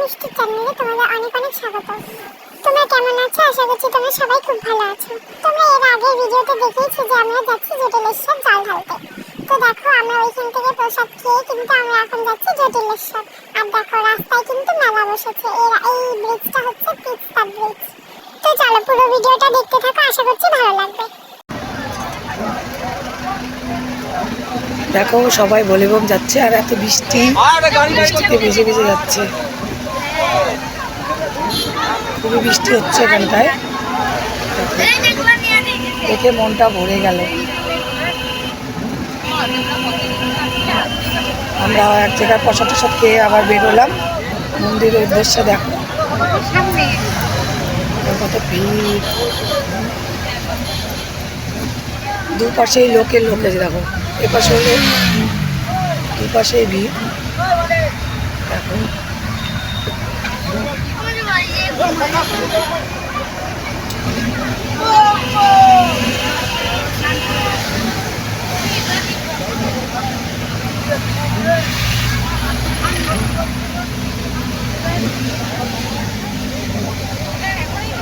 মিষ্টির চ্যানেলে তোমাদের অনেক অনেক স্বাগত। তোমরা কেমন আছো? আশা করছি তোমরা সবাই খুব ভালো আছো। তোমরা এর আগের ভিডিওতে দেখেইছো যে আমরা যাচ্ছি জটিলেশ্বর জল ঢালতে। তো দেখো আমরা ওইখান থেকে প্রসাদ খেয়ে কিন্তু আমরা এখন যাচ্ছি জটিলেশ্বর আর দেখো রাস্তায় কিন্তু মেলা বসেছে। এর এই ব্রিজটা হচ্ছে তিস্তা ব্রিজ তো চলো পুরো ভিডিওটা দেখতে থাকো আশা করছি ভালো লাগবে। দেখো সবাই ভলিবম যাচ্ছে আর এত বৃষ্টি। বৃষ্টিতে ভিজে ভিজে যাচ্ছে। খুবই বৃষ্টি হচ্ছে এখানটায়। দেখে মনটা ভরে গেল। আমরা এক জায়গায় প্রসাদ টসাদ খেয়ে আবার বেরোলাম মন্দিরের উদ্দেশ্যে দেখো। কত ভিড়। দুপাশেই লোকের লোকে দেখো। এপাশে হলো দুপাশেই ভিড় দেখো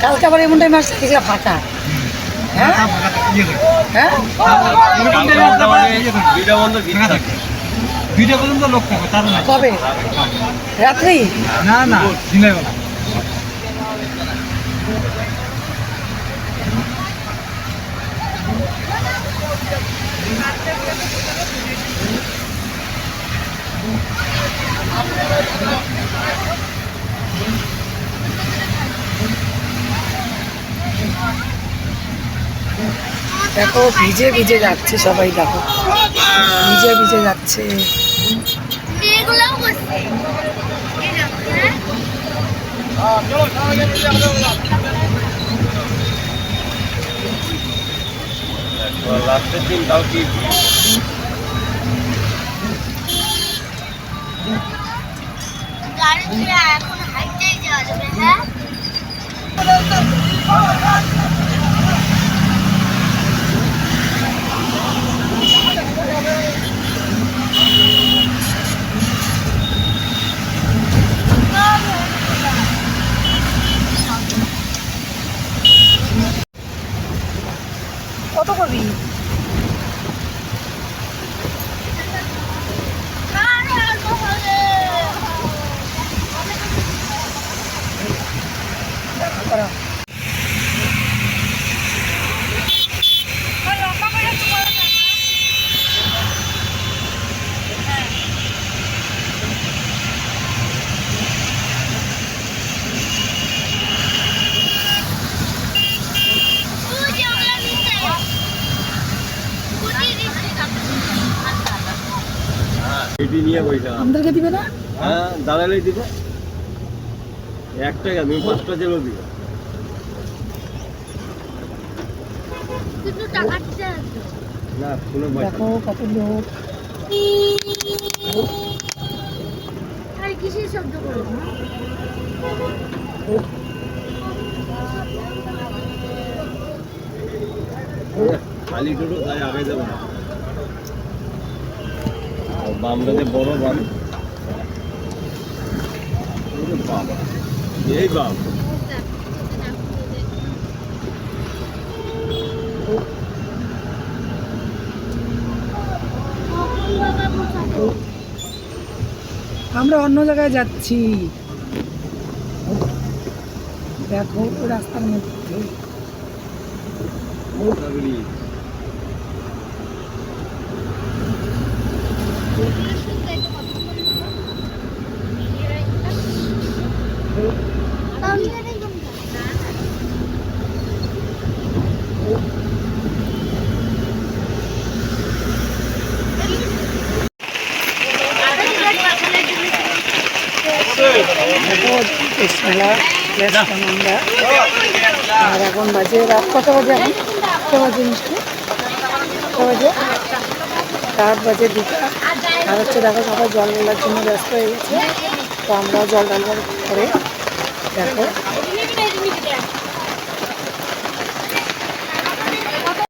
কালকে আবার এমন টাইম আসলে কিছু ফাঁকা। হ্যাঁ? হ্যাঁ? দুইটা পর্যন্ত লোক থাকে তার কবে? রাত্রি না না দিনের বেলা। দেখো ভিজে ভিজে যাচ্ছে সবাই দেখো। ভিজে ভিজে যাচ্ছে। লাস্টের দিন তাও কি এখন হাইটেই যাওয়া যাবে হ্যাঁ কত করবি? এটি নিয়ে বইটা। আমাদেরকে দিবে না? হ্যাঁ দাঁড়ালেই দিবে। এক টাকা তুমি পাঁচটা চেলো দিবে। না কোনো পয়সা দেখো কত লোক। আর কিসের শব্দ নেই। খালি টোটো তাই আগে যাব না। বামটাতে বড় বাম। বাবা এই বাম। আমরা অন্য জায়গায় যাচ্ছি। দেখো রাস্তার মধ্যে। আমরা আর এখন বাজে রাত কত বাজে এখন? কত বাজে? মিষ্টি কত বাজে রাত বাজে দুটা। আর হচ্ছে দেখো সবাই জল ঢালার জন্য ব্যস্ত হয়ে গেছে। তো আমরা জল ঢালবার পরে দেখো